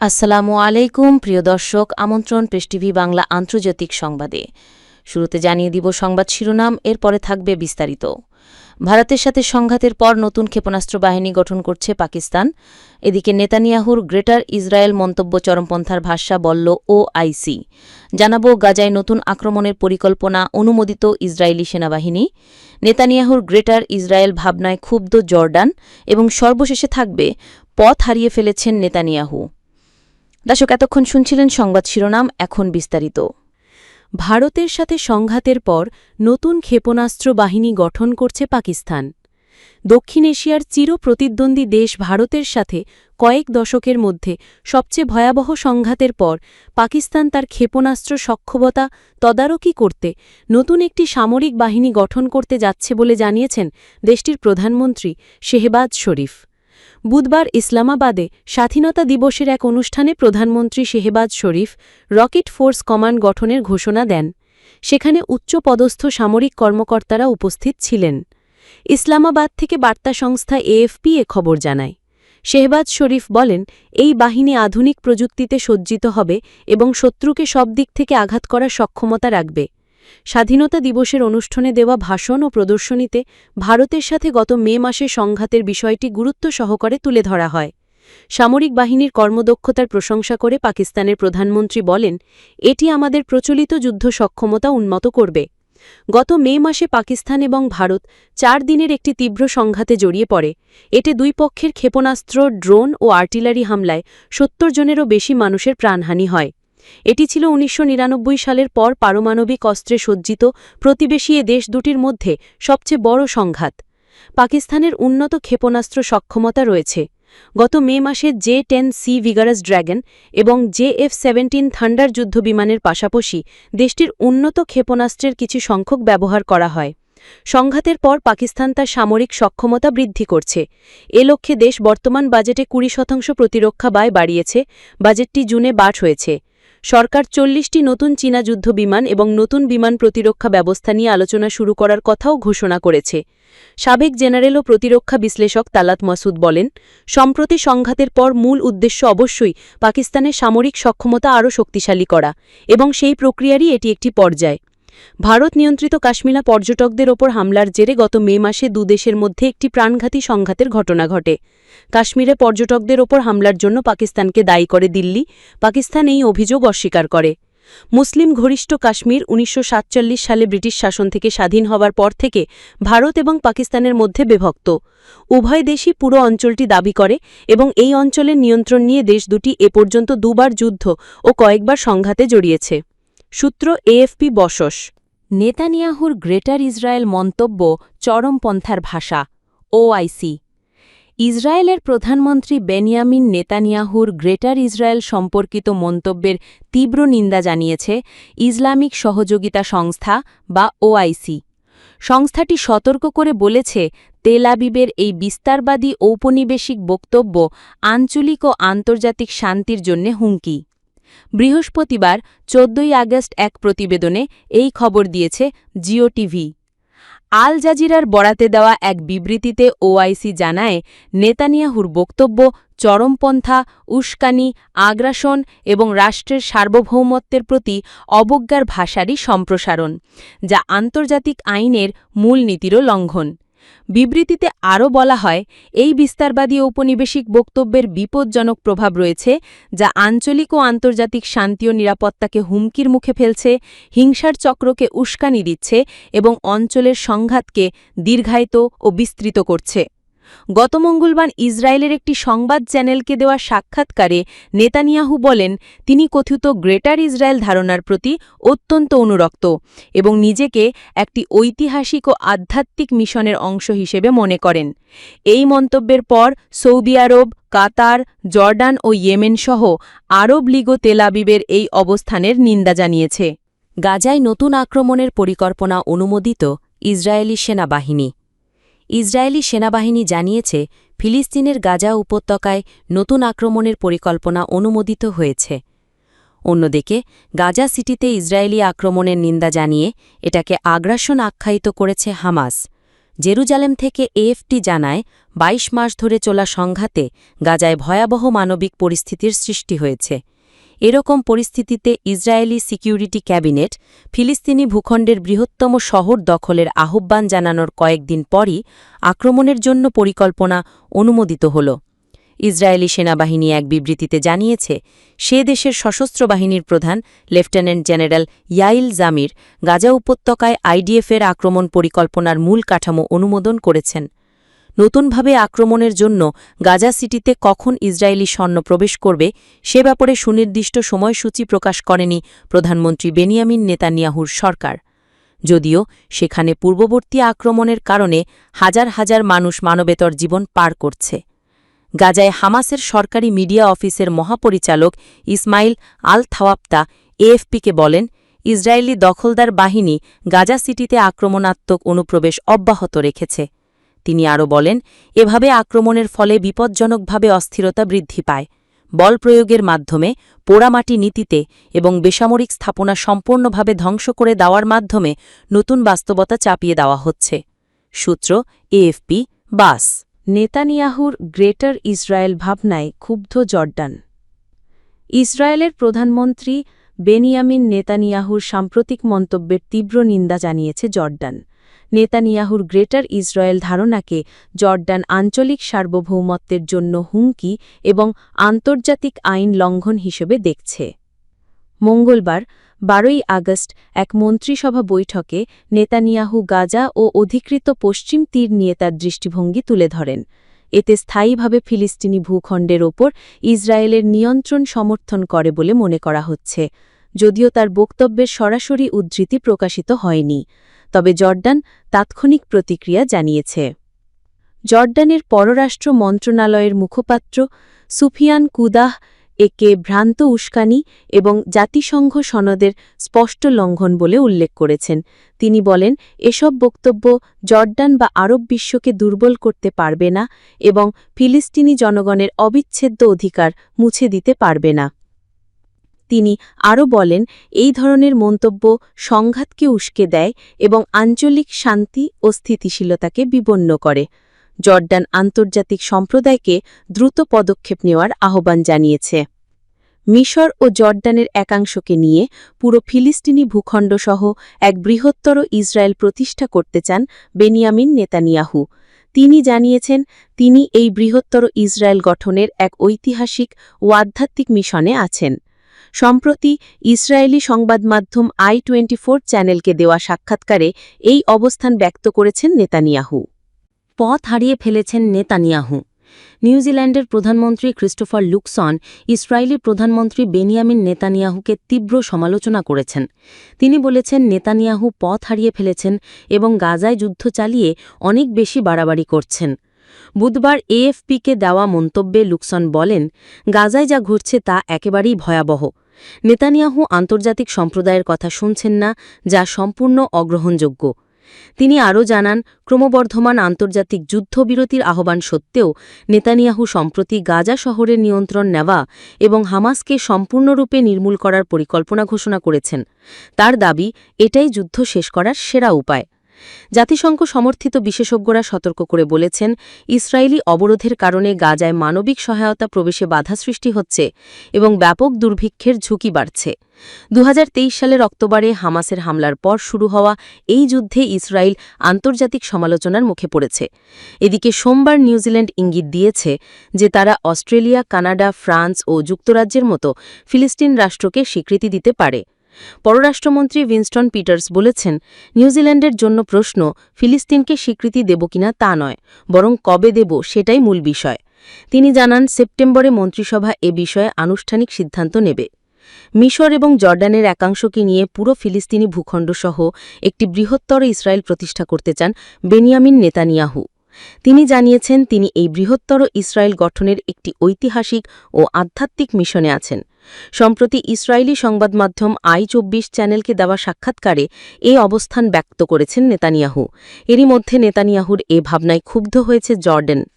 আসসালামু আলাইকুম, প্রিয় দর্শক, আমন্ত্রণ প্রেস টিভি বাংলা আন্তর্জাতিক সংবাদে। শুরুতে জানিয়ে দিব সংবাদ শিরোনাম, এরপরে থাকবে বিস্তারিত। ভারতের সাথে সংঘাতের পর নতুন ক্ষেপণাস্ত্র বাহিনী গঠন করছে পাকিস্তান। এদিকে নেতানিয়াহুর গ্রেটার ইসরায়েল মন্তব্য চরমপন্থার ভাষ্যা বলল ও আইসি জানাব গাজায় নতুন আক্রমণের পরিকল্পনা অনুমোদিত ইসরায়েলি সেনাবাহিনী। নেতানিয়াহুর গ্রেটার ইসরায়েল ভাবনায় ক্ষুব্ধ জর্ডান এবং সর্বশেষে থাকবে পথ হারিয়ে ফেলেছেন নেতানিয়াহু। দর্শক এতক্ষণ শুনছিলেন সংবাদ শিরোনাম, এখন বিস্তারিত। ভারতের সাথে সংঘাতের পর নতুন ক্ষেপণাস্ত্র বাহিনী গঠন করছে পাকিস্তান। দক্ষিণ এশিয়ার চির প্রতিদ্বন্দ্বী দেশ ভারতের সাথে কয়েক দশকের মধ্যে সবচেয়ে ভয়াবহ সংঘাতের পর পাকিস্তান তার ক্ষেপণাস্ত্র সক্ষমতা তদারকি করতে নতুন একটি সামরিক বাহিনী গঠন করতে যাচ্ছে বলে জানিয়েছেন দেশটির প্রধানমন্ত্রী শেহবাজ শরীফ। বুধবার ইসলামাবাদে স্বাধীনতা দিবসের এক অনুষ্ঠানে প্রধানমন্ত্রী Shehbaz Sharif rocket force command গঠনের ঘোষণা দেন। সেখানে উচ্চপদস্থ সামরিক কর্মকর্তারা উপস্থিত ছিলেন। ইসলামাবাদ থেকে বার্তা সংস্থা এএফপি এ খবর জানায়। শেহবাজ শরীফ বলেন, এই বাহিনী আধুনিক প্রযুক্তিতে সজ্জিত হবে এবং শত্রুকে সব দিক থেকে আঘাত করার সক্ষমতা রাখবে। স্বাধীনতা দিবসের অনুষ্ঠানে দেওয়া ভাষণ ও প্রদর্শনীতে ভারতের সাথে গত মে মাসে সংঘাতের বিষয়টি গুরুত্ব সহকারে তুলে ধরা হয়। সামরিক বাহিনীর কর্মদক্ষতার প্রশংসা করে পাকিস্তানের প্রধানমন্ত্রী বলেন, এটি আমাদের প্রচলিত যুদ্ধ সক্ষমতা উন্নত করবে। গত মে মাসে পাকিস্তান এবং ভারত চার দিনের একটি তীব্র সংঘাতে জড়িয়ে পড়ে। এতে দুই পক্ষের ক্ষেপণাস্ত্র, ড্রোন ও আর্টিলারি হামলায় সত্তর জনেরও বেশি মানুষের প্রাণহানি হয়। এটি ছিল উনিশশো নিরানব্বই সালের পর পারমাণবিক অস্ত্রে সজ্জিত প্রতিবেশী এ দেশ দুটির মধ্যে সবচেয়ে বড় সংঘাত। পাকিস্তানের উন্নত ক্ষেপণাস্ত্র সক্ষমতা রয়েছে। গত মে মাসে J ten C vigorous dragon এবং জে এফ সেভেন্টিন থান্ডার যুদ্ধবিমানের পাশাপাশি দেশটির উন্নত ক্ষেপণাস্ত্রের কিছু সংখ্যক ব্যবহার করা হয়। সংঘাতের পর পাকিস্তান তার সামরিক সক্ষমতা বৃদ্ধি করছে। এ লক্ষ্যে দেশ বর্তমান বাজেটে কুড়ি শতাংশ প্রতিরক্ষা ব্যয় বাড়িয়েছে। বাজেটটি জুনে বাট হয়েছে। সরকার চল্লিশটি নতুন চীনা যুদ্ধ বিমান এবং নতুন বিমান প্রতিরক্ষা ব্যবস্থা নিয়ে আলোচনা শুরু করার কথাও ঘোষণা করেছে। সাবেক জেনারেল ও প্রতিরক্ষা বিশ্লেষক তালাত মাসুদ বলেন, সম্প্রতি সংঘাতের পর মূল উদ্দেশ্য অবশ্যই পাকিস্তানের সামরিক সক্ষমতা আরও শক্তিশালী করা এবং সেই প্রক্রিয়ারই এটি একটি পর্যায়। ভারত নিয়ন্ত্রিত কাশ্মীরা পর্যটকদের ওপর হামলার জেরে গত মে মাসে দুদেশের মধ্যে একটি প্রাণঘাতী সংঘাতের ঘটনা ঘটে। কাশ্মীরে পর্যটকদের ওপর হামলার জন্য পাকিস্তানকে দায়ী করে দিল্লি, পাকিস্তান এই অভিযোগ অস্বীকার করে। মুসলিম ঘনিষ্ঠ কাশ্মীর উনিশশো সাতচল্লিশ সালে ব্রিটিশ শাসন থেকে স্বাধীন হবার পর থেকে ভারত এবং পাকিস্তানের মধ্যে বিভক্ত। উভয় দেশই পুরো অঞ্চলটি দাবি করে এবং এই অঞ্চলের নিয়ন্ত্রণ নিয়ে দেশ দুটি এ পর্যন্ত দুবার যুদ্ধ ও কয়েকবার সংঘাতে জড়িয়েছে। সূত্র এএফপি বসস। নেতানিয়াহুর গ্রেটার ইসরায়েল মন্তব্য চরমপন্থার ভাষা, ওআইসি। ইসরায়েলের প্রধানমন্ত্রী বেনিয়ামিন নেতানিয়াহুর গ্রেটার ইসরায়েল সম্পর্কিত মন্তব্যের তীব্র নিন্দা জানিয়েছে ইসলামিক সহযোগিতা সংস্থা বা ওআইসি। সংস্থাটি সতর্ক করে বলেছে, তেল আবিবের এই বিস্তারবাদী ঔপনিবেশিক বক্তব্য আঞ্চলিক ও আন্তর্জাতিক শান্তির জন্য হুমকি। বৃহস্পতিবার, চোদ্দই আগস্ট এক প্রতিবেদনে এই খবর দিয়েছে জিও টিভি। আল জাজিরার বরাতে দেওয়া এক বিবৃতিতে ওআইসি জানায়, নেতানিয়াহুর বক্তব্য চরমপন্থা, উস্কানি, আগ্রাসন এবং রাষ্ট্রের সার্বভৌমত্বের প্রতি অবজ্ঞার ভাষারই সম্প্রসারণ, যা আন্তর্জাতিক আইনের মূলনীতিরও লঙ্ঘন। বিবৃতিতে আরও বলা হয়, এই বিস্তারবাদী ঔপনিবেশিক বক্তব্যের বিপজ্জনক প্রভাব রয়েছে, যা আঞ্চলিক ও আন্তর্জাতিক শান্তি ও নিরাপত্তাকে হুমকির মুখে ফেলছে, হিংসার চক্রকে উস্কানি দিচ্ছে এবং অঞ্চলের সংঘাতকে দীর্ঘায়িত ও বিস্তৃত করছে। গত মঙ্গলবার ইসরায়েলের একটি সংবাদ চ্যানেলকে দেওয়া সাক্ষাৎকারে নেতানিয়াহু বলেন, তিনি কথিত গ্রেটার ইসরায়েল ধারণার প্রতি অত্যন্ত অনুরক্ত এবং নিজেকে একটি ঐতিহাসিক ও আধ্যাত্মিক মিশনের অংশ হিসেবে মনে করেন। এই মন্তব্যের পর সৌদি আরব, কাতার, জর্ডান ও ইয়েমেন সহ আরব লীগ তেলাবিবের এই অবস্থানের নিন্দা জানিয়েছে। গাজায় নতুন আক্রমণের পরিকল্পনা অনুমোদিত ইসরায়েলি সেনাবাহিনী। ইসরায়েলি সেনাবাহিনী জানিয়েছে, ফিলিস্তিনের গাজা উপত্যকায় নতুন আক্রমণের পরিকল্পনা অনুমোদিত হয়েছে। অন্যদিকে, গাজা সিটিতে ইসরায়েলি আক্রমণের নিন্দা জানিয়ে এটাকে আগ্রাসন আখ্যায়িত করেছে হামাস। জেরুজালেম থেকে এএফটি জানায় ২২ মাস ধরে চলা সংঘাতে গাজায় ভয়াবহ মানবিক পরিস্থিতির সৃষ্টি হয়েছে। এরকম পরিস্থিতিতে ইসরায়েলি সিকিউরিটি ক্যাবিনেট ফিলিস্তিনি ভূখণ্ডের বৃহত্তম শহর দখলের আহ্বান জানানোর কয়েকদিন পরই আক্রমণের জন্য পরিকল্পনা অনুমোদিত হল। ইসরায়েলি সেনাবাহিনী এক বিবৃতিতে জানিয়েছে, সে দেশের সশস্ত্র বাহিনীর প্রধান lieutenant general Eyal Zamir Gaza উপত্যকায় আইডিএফের আক্রমণ পরিকল্পনার মূল কাঠামো অনুমোদন করেছেন। নতুনভাবে আক্রমণের জন্য গাজা সিটিতে কখন ইসরায়েলি সৈন্য প্রবেশ করবে সে ব্যাপারে সুনির্দিষ্ট সময়সূচি প্রকাশ করেনি প্রধানমন্ত্রী বেনিয়ামিন নেতানিয়াহুর সরকার। যদিও সেখানে পূর্ববর্তী আক্রমণের কারণে হাজার হাজার মানুষ মানবেতর জীবন পার করছে। গাজায় হামাসের সরকারি মিডিয়া অফিসের মহাপরিচালক ইসমাইল আল থাওয়াপ্তা এএফপিকে বলেন, ইসরায়েলি দখলদার বাহিনী গাজা সিটিতে আক্রমণাত্মক অনুপ্রবেশ অব্যাহত রেখেছে। তিনি আরও বলেন, এভাবে আক্রমণের ফলে বিপজ্জনকভাবে অস্থিরতা বৃদ্ধি পায়। বল প্রয়োগের মাধ্যমে, পোড়ামাটি নীতিতে এবং বেসামরিক স্থাপনা সম্পূর্ণভাবে ধ্বংস করে দেওয়ার মাধ্যমে নতুন বাস্তবতা চাপিয়ে দেওয়া হচ্ছে। সূত্র, এএফপি, বাস। নেতানিয়াহুর গ্রেটার ইসরায়েল ভাবনায় ক্ষুব্ধ জর্ডান। ইসরায়েলের প্রধানমন্ত্রী বেনিয়ামিন নেতানিয়াহুর সাম্প্রতিক মন্তব্যের তীব্র নিন্দা জানিয়েছে জর্ডান। নেতানিয়াহুর গ্রেটার ইসরায়েল ধারণাকে জর্ডান আঞ্চলিক সার্বভৌমত্বের জন্য হুমকি এবং আন্তর্জাতিক আইন লঙ্ঘন হিসেবে দেখছে। মঙ্গলবার, বারোই আগস্ট, এক মন্ত্রিসভা বৈঠকে নেতানিয়াহু গাজা ও অধিকৃত পশ্চিম তীর নিয়ে তার দৃষ্টিভঙ্গি তুলে ধরেন। এতে স্থায়ীভাবে ফিলিস্তিনি ভূখণ্ডের ওপর ইসরায়েলের নিয়ন্ত্রণ সমর্থন করে বলে মনে করা হচ্ছে, যদিও তার বক্তব্যের সরাসরি উদ্ধৃতি প্রকাশিত হয়নি। তবে জর্ডান তাৎক্ষণিক প্রতিক্রিয়া জানিয়েছে। জর্ডানের পররাষ্ট্র মন্ত্রণালয়ের মুখপাত্র সুফিয়ান কুদাহ একে ভ্রান্ত উস্কানি এবং জাতিসংঘ সনদের স্পষ্ট লঙ্ঘন বলে উল্লেখ করেছেন। তিনি বলেন, এসব বক্তব্য জর্ডান বা আরব বিশ্বকে দুর্বল করতে পারবে না এবং ফিলিস্তিনি জনগণের অবিচ্ছেদ্য অধিকার মুছে দিতে পারবে না। তিনি আরও বলেন, এই ধরনের মন্তব্য সংঘাতকে উস্কে দেয় এবং আঞ্চলিক শান্তি ও স্থিতিশীলতাকে বিপন্ন করে। জর্ডান আন্তর্জাতিক সম্প্রদায়কে দ্রুত পদক্ষেপ নেওয়ার আহ্বান জানিয়েছে। মিশর ও জর্ডানের একাংশকে নিয়ে পুরো ফিলিস্তিনি ভূখণ্ডসহ এক বৃহত্তর ইসরায়েল প্রতিষ্ঠা করতে চান বেনিয়ামিন নেতানিয়াহু। তিনি জানিয়েছেন, তিনি এই বৃহত্তর ইসরায়েল গঠনের এক ঐতিহাসিক ও আধ্যাত্মিক মিশনে আছেন। সম্প্রতি ইসরায়েলি সংবাদমাধ্যম আই টোয়েন্টি চ্যানেলকে দেওয়া সাক্ষাৎকারে এই অবস্থান ব্যক্ত করেছেন নেতানিয়াহু। পথ হারিয়ে ফেলেছেন নেতানিয়াহু। নিউজিল্যান্ডের প্রধানমন্ত্রী ক্রিস্টোফার লুকসন, ইসরায়েলি প্রধানমন্ত্রী বেনিয়ামিন নেতানিয়াহুকে তীব্র সমালোচনা করেছেন। তিনি বলেছেন, নেতানিয়াহু পথ হারিয়ে ফেলেছেন এবং গাজায় যুদ্ধ চালিয়ে অনেক বেশি বাড়াবাড়ি করছেন। বুধবার এএফপিকে দেওয়া মন্তব্যে লুকসন বলেন, গাজায় যা ঘটছে তা একেবারেই ভয়াবহ। নেতানিয়াহু আন্তর্জাতিক সম্প্রদায়ের কথা শুনছেন না, যা সম্পূর্ণ অগ্রহণযোগ্য। তিনি আরও জানান, ক্রমবর্ধমান আন্তর্জাতিক যুদ্ধবিরতির আহ্বান সত্ত্বেও নেতানিয়াহু সম্প্রতি গাজা শহরের নিয়ন্ত্রণ নেওয়া এবং হামাসকে সম্পূর্ণরূপে নির্মূল করার পরিকল্পনা ঘোষণা করেছেন। তার দাবি, এটাই যুদ্ধ শেষ করার সেরা উপায়। জাতিসংঘ সমর্থিত বিশেষজ্ঞরা সতর্ক করে বলেছেন, ইসরায়েলি অবরোধের কারণে গাজায় মানবিক সহায়তা প্রবেশে বাধা সৃষ্টি হচ্ছে এবং ব্যাপক দুর্ভিক্ষের ঝুঁকি বাড়ছে। দুহাজার তেইশ সালের অক্টোবরে হামাসের হামলার পর শুরু হওয়া এই যুদ্ধে ইসরায়েল আন্তর্জাতিক সমালোচনার মুখে পড়েছে। এদিকে সোমবার নিউজিল্যান্ড ইঙ্গিত দিয়েছে যে তারা অস্ট্রেলিয়া, কানাডা, ফ্রান্স ও যুক্তরাজ্যের মতো ফিলিস্তিন রাষ্ট্রকে স্বীকৃতি দিতে পারে। পররাষ্ট্রমন্ত্রী উইনস্টন পিটার্স বলেছেন, নিউজিল্যান্ডের জন্য প্রশ্ন, ফিলিস্তিনকে স্বীকৃতি দেব কিনা তা নয়, বরং কবে দেব সেটাই মূল বিষয়। তিনি জানান, সেপ্টেম্বরে মন্ত্রিসভা এ বিষয়ে আনুষ্ঠানিক সিদ্ধান্ত নেবে। মিশর এবং জর্ডানের একাংশকে নিয়ে পুরো ফিলিস্তিনি ভূখণ্ডসহ একটি বৃহত্তর ইসরায়েল প্রতিষ্ঠা করতে চান বেনিয়ামিন নেতানিয়াহু। তিনি জানিয়েছেন, তিনি এই বৃহত্তর ইসরায়েল গঠনের একটি ঐতিহাসিক ও আধ্যাত্মিক মিশনে আছেন। সম্প্রতি ইসরায়েলি সংবাদ মাধ্যম আই চব্বিশ চ্যানেলকে দেওয়া সাক্ষাৎকারে এ অবস্থান ব্যক্ত করেছেন নেতানিয়াহু। এরই মধ্যে নেতানিয়াহুর এ ভাবনায় ক্ষুব্ধ হয়েছে জর্ডেন।